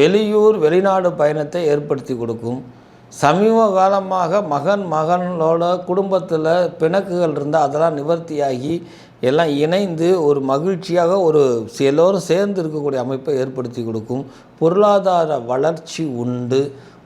வெளியூர் வெளிநாடு பயணத்தை ஏற்படுத்தி கொடுக்கும். சமீப காலமாக மகன் மகனோட குடும்பத்தில் பிணக்குகள் இருந்தால் அதெல்லாம் நிவர்த்தியாகி எல்லாம் இணைந்து ஒரு மகிழ்ச்சியாக ஒரு எல்லோரும் சேர்ந்து இருக்கக்கூடிய அமைப்பை ஏற்படுத்தி கொடுக்கும். பொருளாதார வளர்ச்சி உண்டு.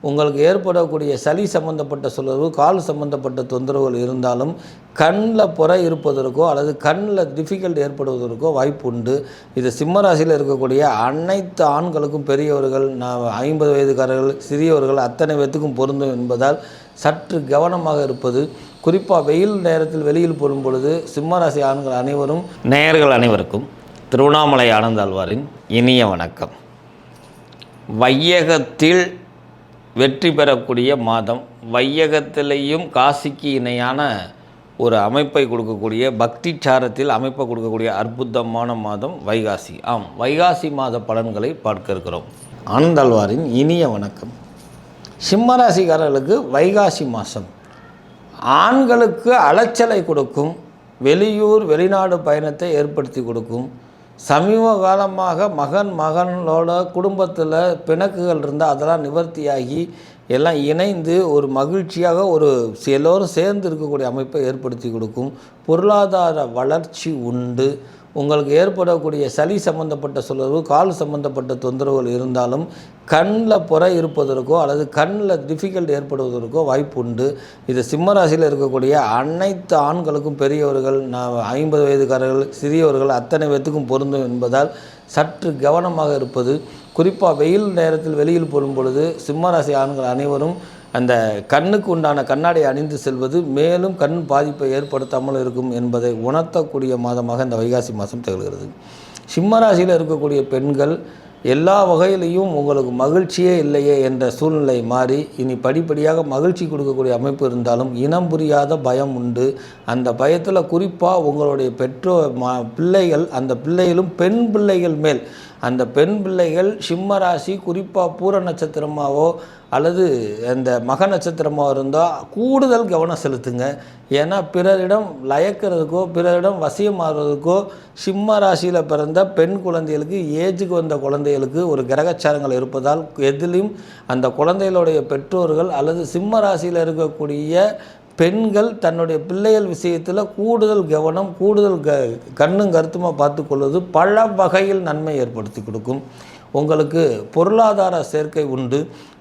உங்களுக்கு ஏற்படக்கூடிய சளி சம்பந்தப்பட்ட சுழற்வு கால் சம்பந்தப்பட்ட தொந்தரவுகள் இருந்தாலும் கண்ணில் புற இருப்பதற்கோ அல்லது கண்ணில் டிஃபிகல்ட் ஏற்படுவதற்கோ வாய்ப்பு உண்டு. இது சிம்மராசியில் இருக்கக்கூடிய அனைத்து ஆண்களுக்கும் பெரியவர்கள் நான் ஐம்பது வயதுக்காரர்கள் சிறியவர்கள் அத்தனை பேத்துக்கும் பொருந்தும் என்பதால் சற்று கவனமாக இருப்பது. குறிப்பாக வெயில் நேரத்தில் வெளியில் போடும் பொழுது சிம்மராசி ஆண்கள் அனைவரும் நேயர்கள் அனைவருக்கும் திருவண்ணாமலை ஆனந்தாழ்வாரின் இனிய வணக்கம். வையகத்தில் வெற்றி பெறக்கூடிய மாதம். வையகத்திலையும் காசிக்கு இணையான ஒரு அமைப்பை கொடுக்கக்கூடிய பக்தி சாரத்தில் அமைப்பை கொடுக்கக்கூடிய அற்புதமான மாதம் வைகாசி. ஆம் வைகாசி மாத பலன்களை பார்க்க இருக்கிறோம். ஆனந்தாழ்வாரின் இனிய வணக்கம். சிம்மராசிக்காரர்களுக்கு வைகாசி மாதம் ஆண்களுக்கு அலைச்சலை கொடுக்கும் வெளியூர் வெளிநாடு பயணத்தை ஏற்படுத்தி கொடுக்கும் சமீப காலமாக மகன் மகனோட குடும்பத்தில் பிணக்குகள் இருந்தால் அதெல்லாம் நிவர்த்தியாகி எல்லாம் இணைந்து ஒரு மகிழ்ச்சியாக ஒரு எல்லோரும் சேர்ந்து இருக்கக்கூடிய அமைப்பை ஏற்படுத்தி கொடுக்கும். பொருளாதார வளர்ச்சி உண்டு. உங்களுக்கு ஏற்படக்கூடிய சளி சம்பந்தப்பட்ட சுழற்வு கால் சம்பந்தப்பட்ட தொந்தரவுகள் இருந்தாலும் கண்ணில் புற இருப்பதற்கோ அல்லது கண்ணில் டிஃபிகல்ட் ஏற்படுவதற்கோ வாய்ப்பு உண்டு. இது சிம்மராசியில் இருக்கக்கூடிய அனைத்து ஆண்களுக்கும் பெரியவர்கள் நான் ஐம்பது வயதுக்காரர்கள் சிறியவர்கள் அத்தனை பேத்துக்கும் பொருந்தும் என்பதால் சற்று கவனமாக இருப்பது. குறிப்பாக வெயில் நேரத்தில் வெளியில் போடும் பொழுது சிம்மராசி ஆண்கள் அனைவரும் அந்த கண்ணுக்கு உண்டான கண்ணாடி அணிந்து செல்வது மேலும் கண் பாதிப்பை ஏற்படுத்தாமல் இருக்கும் என்பதை உணர்த்தக்கூடிய மாதமாக இந்த வைகாசி மாதம் திகழ்கிறது. சிம்மராசியில் இருக்கக்கூடிய பெண்கள் எல்லா வகையிலையும் உங்களுக்கு மகிழ்ச்சியே இல்லையே என்ற சூழ்நிலை மாறி இனி படிப்படியாக மகிழ்ச்சி கொடுக்கக்கூடிய அமைப்பு இருந்தாலும் இனம் புரியாத பயம் உண்டு. அந்த பயத்தில் குறிப்பாக உங்களுடைய பெற்றோர் மா பிள்ளைகள் அந்த பிள்ளைகளும் பெண் பிள்ளைகள் மேல் அந்த பெண் பிள்ளைகள் சிம்ம ராசி குறிப்பாக பூர நட்சத்திரமாவோ அல்லது அந்த மக நட்சத்திரமாக இருந்தால் கூடுதல் கவனம் செலுத்துங்க. ஏன்னா பிறரிடம் லயக்கிறதுக்கோ பிறரிடம் வசியமாகிறதுக்கோ சிம்ம ராசியில் பிறந்த பெண் குழந்தைகளுக்கு ஏஜுக்கு வந்த குழந்தைகளுக்கு ஒரு கிரகச்சாரங்கள் இருப்பதால் எதிலும் அந்த குழந்தைகளுடைய பெற்றோர்கள் அல்லது சிம்ம ராசியில் இருக்கக்கூடிய பெண்கள் தன்னுடைய பிள்ளைகள் விஷயத்தில் கூடுதல் கவனம் கூடுதல் க கண்ணும் கருத்துமாக பார்த்து கொள்வது பல வகையில் நன்மை ஏற்படுத்தி கொடுக்கும். உங்களுக்கு பொருளாதார சேர்க்கை உண்டு.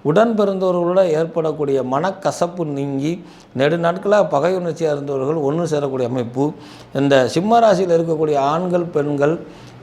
உடன் பிறந்தவர்களோட ஏற்படக்கூடிய மனக்கசப்பு நீங்கி நெடு நாட்களாக பகை உணர்ச்சியாக இருந்தவர்கள் ஒன்று சேரக்கூடிய அமைப்பு. இந்த சிம்ம ராசியில் இருக்கக்கூடிய ஆண்கள் பெண்கள்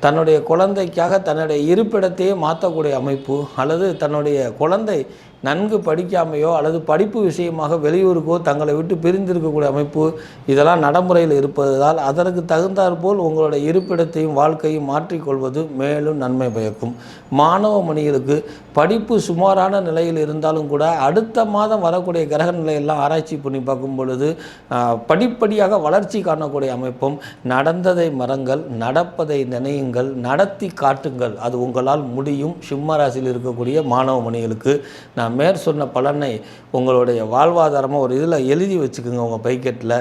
தன்னுடைய குழந்தைக்காக தன்னுடைய இருப்பிடத்தையே மாற்றக்கூடிய அமைப்பு அல்லது தன்னுடைய குழந்தை நன்கு படிக்காமையோ அல்லது படிப்பு விஷயமாக வெளியூருக்கோ தங்களை விட்டு பிரிந்திருக்கக்கூடிய அமைப்பு இதெல்லாம் நடைமுறையில் இருப்பதால் அதற்கு தகுந்தாற்போல் உங்களுடைய இருப்பிடத்தையும் வாழ்க்கையும் மாற்றிக்கொள்வது மேலும் நன்மை பயக்கும். மாணவ மணிகளுக்கு படிப்பு சுமாரான நிலையில் இருந்தாலும் கூட அடுத்த மாதம் வரக்கூடிய கிரக நிலையெல்லாம் ஆராய்ச்சி பண்ணி பார்க்கும் பொழுது படிப்படியாக வளர்ச்சி காணக்கூடிய அமைப்பும் நடந்ததை மறங்கள் நடப்பதை நினையுங்கள் நடத்தி காட்டுங்கள். அது உங்களால் முடியும். சிம்ம ராசியில் இருக்கக்கூடிய மாணவ மணிகளுக்கு நாம் நான் மேற் சொன்ன பலனை உங்களுடைய வாழ்வாதாரமாக ஒரு இதில் எழுதி வச்சுக்கோங்க உங்கள் பைக்கெட்டில்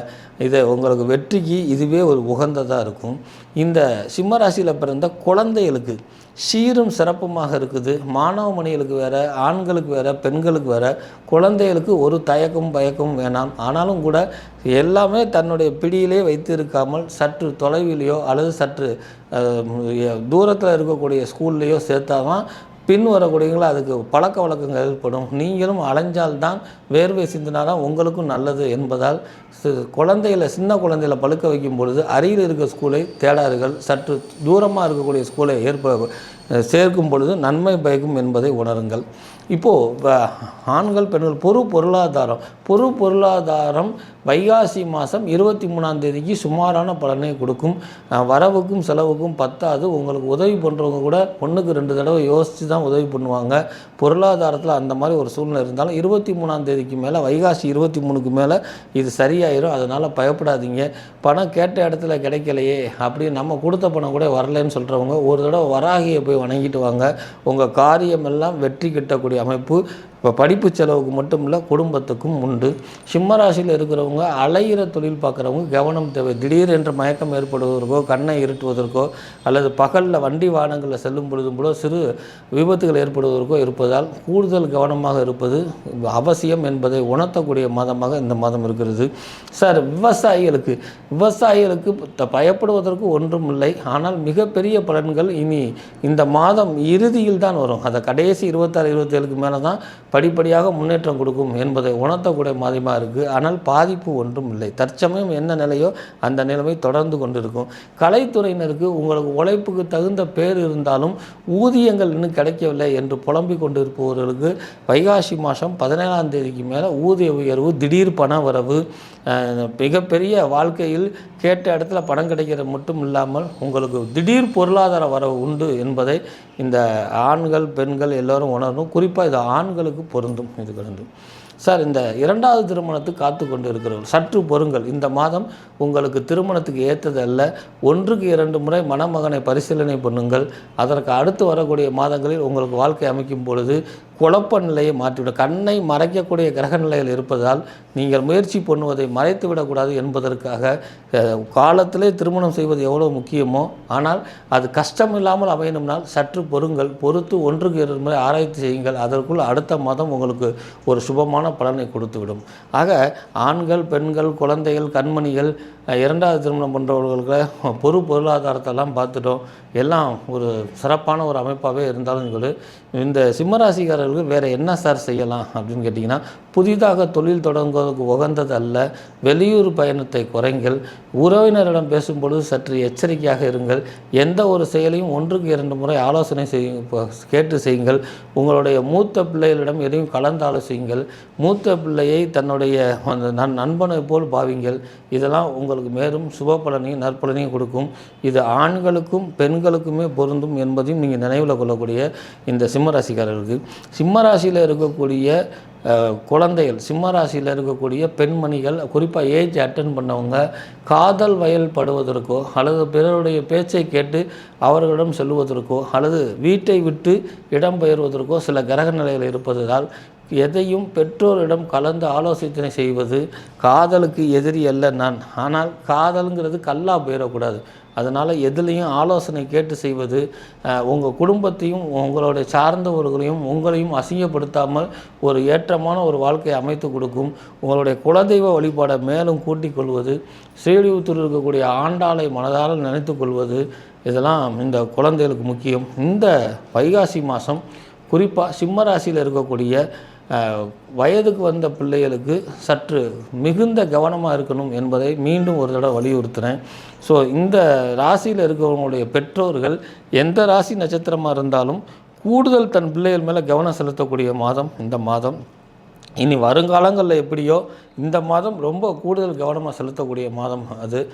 இதை உங்களுக்கு வெற்றிக்கு இதுவே ஒரு உகந்ததாக இருக்கும். இந்த சிம்மராசியில் பிறந்த குழந்தைகளுக்கு சீரும் சிறப்புமாக இருக்குது. மாணவ மணிகளுக்கு வேறு ஆண்களுக்கு வேறு பெண்களுக்கு வேற குழந்தைகளுக்கு ஒரு தயக்கம் பயக்கம் வேணாம். ஆனாலும் கூட எல்லாமே தன்னுடைய பிடியிலே வைத்திருக்காமல் சற்று தொலைவிலேயோ அல்லது சற்று தூரத்தில் இருக்கக்கூடிய ஸ்கூல்லையோ சேர்த்தாதான் பின் வரக்கூடியவங்கள அதுக்கு பழக்க வழக்கங்கள் ஏற்படும். நீங்களும் அலைஞ்சால்தான் வேர்வை சிந்தினாதான் உங்களுக்கும் நல்லது என்பதால் சி- குழந்தைகளை சின்ன குழந்தைகளை பழுக்க வைக்கும் பொழுது அருகில் இருக்க ஸ்கூலை தேடார்கள் சற்று தூரமாக இருக்கக்கூடிய ஸ்கூலை ஏற்ப சேர்க்கும் பொழுது நன்மை பயக்கும் என்பதை உணருங்கள். இப்போது ஆண்கள் பெண்கள் பொறு பொருளாதாரம். பொறு பொருளாதாரம் வைகாசி மாதம் இருபத்தி மூணாம் தேதிக்கு சுமாரான பலனை கொடுக்கும். வரவுக்கும் செலவுக்கும் பத்தாது. உங்களுக்கு உதவி பண்ணுறவங்க கூட ஒன்றுக்கு ரெண்டு தடவை யோசித்து தான் உதவி பண்ணுவாங்க. பொருளாதாரத்தில் அந்த மாதிரி ஒரு சூழ்நிலை இருந்தாலும் இருபத்தி மூணாம் தேதிக்கு மேலே வைகாசி இருபத்தி மூணுக்கு மேலே இது சரியாயிரும். அதனால் பயப்படாதீங்க. பணம் கேட்ட இடத்துல கிடைக்கலையே அப்படி நம்ம கொடுத்த பணம் கூட வரலைன்னு சொல்கிறவங்க ஒரு தடவை வராகியை போய் வணங்கிட்டு வாங்க. உங்கள் காரியமெல்லாம் வெற்றி கிட்டக்கூடிய அமைப்பு. இப்போ படிப்பு செலவுக்கு மட்டும் இல்லை குடும்பத்துக்கும் உண்டு. சிம்மராசியில் இருக்கிறவங்க அலையிற தொழில் பார்க்குறவங்க கவனம் தேவை. திடீர் என்று மயக்கம் ஏற்படுவதற்கோ கண்ணை இருட்டுவதற்கோ அல்லது பகலில் வண்டி வாகனங்களில் செல்லும் பொழுதும் கூட சிறு விபத்துகள் ஏற்படுவதற்கோ இருப்பதால் கூடுதல் கவனமாக இருப்பது அவசியம் என்பதை உணர்த்தக்கூடிய மாதமாக இந்த மாதம் இருக்கிறது. சார் விவசாயிகளுக்கு விவசாயிகளுக்கு த- பயப்படுவதற்கு ஒன்றும் இல்லை. ஆனால் மிகப்பெரிய பலன்கள் இனி இந்த மாதம் இறுதியில் தான் வரும். அதை கடைசி இருபத்தாறு இருபத்தேழுக்கு மேலே தான் படிப்படியாக முன்னேற்றம் கொடுக்கும் என்பதை உணர்த்தக்கூடிய மாதிரியமாக இருக்குது ஆனால் பாதிப்பு ஒன்றும் இல்லை. தற்சமயம் என்ன நிலையோ அந்த நிலைமை தொடர்ந்து கொண்டிருக்கும். கலைத்துறையினருக்கு உங்களுக்கு உழைப்புக்கு தகுந்த பேர் இருந்தாலும் ஊதியங்கள் இன்னும் கிடைக்கவில்லை என்று புலம்பிக் கொண்டிருப்பவர்களுக்கு வைகாசி மாதம் பதினேழாம் தேதிக்கு மேலே ஊதிய உயர்வு திடீர் பண வரவு மிகப்பெரிய வாழ்க்கையில் கேட்ட இடத்துல பணம் கிடைக்கிறது மட்டும் இல்லாமல் உங்களுக்கு திடீர் பொருளாதார வரவு உண்டு என்பதை இந்த ஆண்கள் பெண்கள் எல்லோரும் உணரணும். குறிப்பாக இது ஆண்களுக்கு பொருந்தும் இது பொருந்தும் சார் இந்த இரண்டாவது திருமணத்துக்கு காத்து கொண்டு இருக்கிறவர்கள் சற்று பொருங்கள் இந்த மாதம் உங்களுக்கு திருமணத்துக்கு ஏற்றதல்ல ஒன்றுக்கு இரண்டு முறை மணமகனை பரிசீலனை பண்ணுங்கள். அதற்கு அடுத்து வரக்கூடிய மாதங்களில் உங்களுக்கு வாழ்க்கை அமைக்கும் பொழுது குழப்ப நிலையை மாற்றிவிடும் கண்ணை மறைக்கக்கூடிய கிரக நிலையில் இருப்பதால் நீங்கள் முயற்சி பண்ணுவதை மறைத்து விடக்கூடாது என்பதற்காக காலத்திலே திருமணம் செய்வது எவ்வளோ முக்கியமோ ஆனால் அது கஷ்டம் இல்லாமல் அமையணும்னால் சற்று பொறுங்கள். பொறுத்து ஒன்றுக்கு இரண்டு முறை ஆராய்ச்சி செய்யுங்கள். அதற்குள் அடுத்த மாதம் உங்களுக்கு ஒரு சுபமான பலனை கொடுத்துவிடும். ஆக ஆண்கள் பெண்கள் குழந்தைகள் கண்மணிகள் இரண்டாவது திருமணம் பண்ணுறவர்களுக்கு பொறு பொருளாதாரத்தெல்லாம் பார்த்துட்டோம். எல்லாம் ஒரு சிறப்பான ஒரு அமைப்பாகவே இருந்தாலும் கூட இந்த சிம்மராசிக்காரர்களுக்கு வேறு என்ன சார் செய்யலாம் அப்படின்னு கேட்டிங்கன்னா புதிதாக தொழில் தொடங்குவதற்கு உகந்ததல்ல. வெளியூர் பயணத்தை குறைங்கள். உறவினரிடம் பேசும்பொழுது சற்று எச்சரிக்கையாக இருங்கள். எந்த ஒரு செயலையும் ஒன்றுக்கு இரண்டு முறை ஆலோசனை செய்ய கேட்டு செய்யுங்கள். உங்களுடைய மூத்த பிள்ளைகளிடம் எதையும் கலந்து ஆலோசியுங்கள் மூத்த பிள்ளையை தன்னுடைய அந்த நன் நண்பனை போல் பாவிங்கள். இதெல்லாம் உங்களுக்கு மேலும் சுப பலனையும் நற்பலனையும் கொடுக்கும். இது ஆண்களுக்கும் பெண்களுக்குமே பொருந்தும் என்பதையும் நீங்கள் நினைவில் கொள்ளக்கூடிய இந்த சிம்மராசிக்காரர்களுக்கு சிம்மராசியில் இருக்கக்கூடிய குழந்தைகள் சிம்மராசியில் இருக்கக்கூடிய பெண்மணிகள் குறிப்பாக ஏஜ் அட்டன் பண்ணவங்க காதல் வயல் படுவதற்கோ அல்லது பிறருடைய பேச்சை கேட்டு அவர்களிடம் செல்வதற்கோ அல்லது வீட்டை விட்டு இடம்பெயர்வதற்கோ சில கிரக நிலைகள் இருப்பதால் எதையும் பெற்றோரிடம் கலந்து ஆலோசனை செய்வது காதலுக்கு எதிரி அல்ல நான். ஆனால் காதலுங்கிறது கல்லா போயிடக்கூடாது. அதனால் எதுலேயும் ஆலோசனை கேட்டு செய்வது உங்கள் குடும்பத்தையும் உங்களுடைய சார்ந்தவர்களையும் உங்களையும் அசிங்கப்படுத்தாமல் ஒரு ஏற்றமான ஒரு வாழ்க்கையை அமைத்து கொடுக்கும். உங்களுடைய குலதெய்வ வழிபாடை மேலும் கூட்டிக் கொள்வது ஸ்ரீலிபுத்தூர் இருக்கக்கூடிய ஆண்டாளை மனதால் நினைத்து கொள்வது இதெல்லாம் இந்த குழந்தைகளுக்கு முக்கியம். இந்த வைகாசி மாதம் குறிப்பாக சிம்மராசியில் இருக்கக்கூடிய வயதுக்கு வந்த பிள்ளைகளுக்கு சற்று மிகுந்த கவனமாக இருக்கணும் என்பதை மீண்டும் ஒரு தடவை வலியுறுத்துகிறேன் ஸோ இந்த ராசியில் இருக்கிறவங்களுடைய பெற்றோர்கள் எந்த ராசி நட்சத்திரமாக இருந்தாலும் கூடுதல் தன் பிள்ளைகள் மேலே கவனம் செலுத்தக்கூடிய மாதம் இந்த மாதம். இனி வருங்காலங்களில் எப்படியோ இந்த மாதம் ரொம்ப கூடுதல் கவனமாக செலுத்தக்கூடிய மாதம் அது.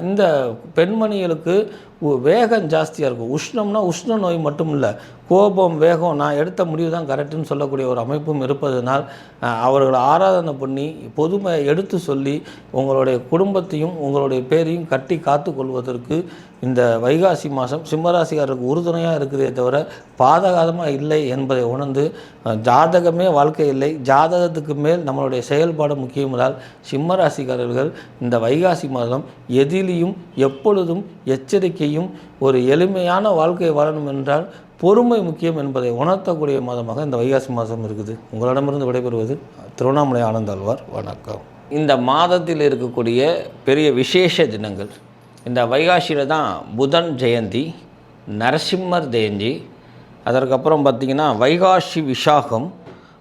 இந்த பெண்மணிகளுக்கு உ- வேகம் ஜாஸ்தியாக இருக்கும். உஷ்ணம்னா உஷ்ண நோய் மட்டும் இல்லை கோபம் வேகம் நான் எடுத்த முடிவு தான் கரெக்டுன்னு சொல்லக்கூடிய ஒரு அமைப்பும் இருப்பதனால் அவர்களை ஆராதனை பண்ணி பொதுமை எடுத்து சொல்லி உங்களுடைய குடும்பத்தையும் உங்களுடைய பேரையும் கட்டி காத்து கொள்வதற்கு இந்த வைகாசி மாதம் சிம்மராசிக்காரருக்கு உறுதுணையாக இருக்குதே தவிர பாதகாதமாக இல்லை என்பதை உணர்ந்து ஜாதகமே வாழ்க்கை இல்லை. ஜாதகத்துக்கு மேல் நம்மளுடைய செயல்பாடு முக்கியமானால் சிம்மராசிக்காரர்கள் இந்த வைகாசி மாதம் எதிலையும் எப்பொழுதும் எச்சரிக்கையும் ஒரு எளிமையான வாழ்க்கையை வாழணும் என்றால் பொறுமை முக்கியம் என்பதை உணர்த்தக்கூடிய மாதமாக இந்த வைகாசி மாதம் இருக்குது. உங்களிடமிருந்து விடைபெறுவது திருவண்ணாமலை ஆனந்தாழ்வார் வணக்கம். இந்த மாதத்தில் இருக்கக்கூடிய பெரிய விசேஷ தினங்கள். இந்த வைகாசியில் தான் புதன் ஜெயந்தி நரசிம்மர் ஜெயந்தி அதற்கப்புறம் பார்த்திங்கன்னா வைகாசி விசாகம்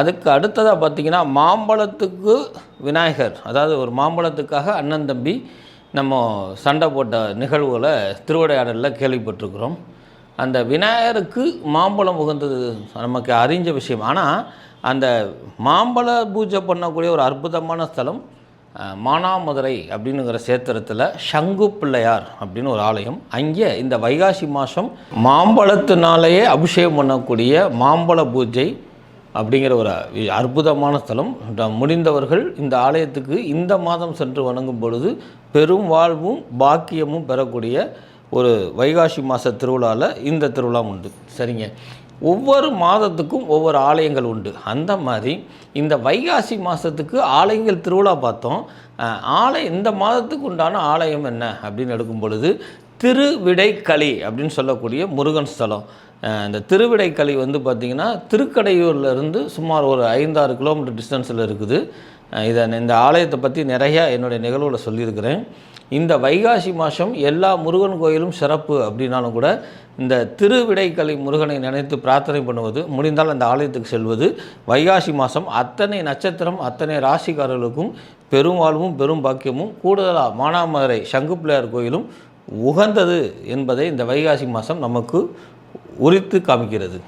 அதுக்கு அடுத்ததாக பார்த்திங்கன்னா மாம்பழத்துக்கு விநாயகர். அதாவது ஒரு மாம்பழத்துக்காக அண்ணன் தம்பி நம்ம சண்டை போட்ட நிகழ்வுகளை திருவிடையாடலில் கேள்விப்பட்டிருக்கிறோம். அந்த விநாயகருக்கு மாம்பழம் உகந்தது நமக்கு அறிஞ்ச விஷயம். ஆனால் அந்த மாம்பழ பூஜை பண்ணக்கூடிய ஒரு அற்புதமான ஸ்தலம் மானாமதுரை அப்படின்னுங்கிற சேத்திரத்தில் சங்கு பிள்ளையார் அப்படின்னு ஒரு ஆலயம். அங்கே இந்த வைகாசி மாதம் மாம்பழத்தினாலேயே அபிஷேகம் பண்ணக்கூடிய மாம்பழ பூஜை அப்படிங்கிற ஒரு அற்புதமான ஸ்தலம். முடிந்தவர்கள் இந்த ஆலயத்துக்கு இந்த மாதம் சென்று வணங்கும் பொழுது பெரும் வாழ்வும் பாக்கியமும் பெறக்கூடிய ஒரு வைகாசி மாத திருவிழாவில் இந்த திருவிழா உண்டு. சரிங்க. ஒவ்வொரு மாதத்துக்கும் ஒவ்வொரு ஆலயங்கள் உண்டு. அந்த மாதிரி இந்த வைகாசி மாதத்துக்கு ஆலயங்கள் திருவிழா பார்த்தோம். ஆலயம் இந்த மாதத்துக்கு உண்டான ஆலயம் என்ன அப்படின்னு எடுக்கும் பொழுது திருவிடைக்களி அப்படின்னு சொல்லக்கூடிய முருகன் ஸ்தலம். இந்த திருவிடைக்களி வந்து பார்த்திங்கன்னா திருக்கடையூர்லேருந்து சுமார் ஒரு ஐந்தாறு கிலோமீட்டர் டிஸ்டன்ஸில் இருக்குது. இதை இந்த ஆலயத்தை பற்றி நிறையா என்னுடைய நிகழ்வில் சொல்லியிருக்கிறேன். இந்த வைகாசி மாதம் எல்லா முருகன் கோயிலும் சிறப்பு அப்படின்னாலும் கூட இந்த திருவிடைக்கலை முருகனை நினைத்து பிரார்த்தனை பண்ணுவது முடிந்தால் அந்த ஆலயத்துக்கு செல்வது. வைகாசி மாதம் அத்தனை நட்சத்திரம் அத்தனை ராசிக்காரர்களுக்கும் பெரும் வாழ்வும் பெரும் பாக்கியமும் கூடுதலாக மானாமதுரை சங்கு பிள்ளையார் கோயிலும் உகந்தது என்பதை இந்த வைகாசி மாதம் நமக்கு உரித்து காமிக்கிறது.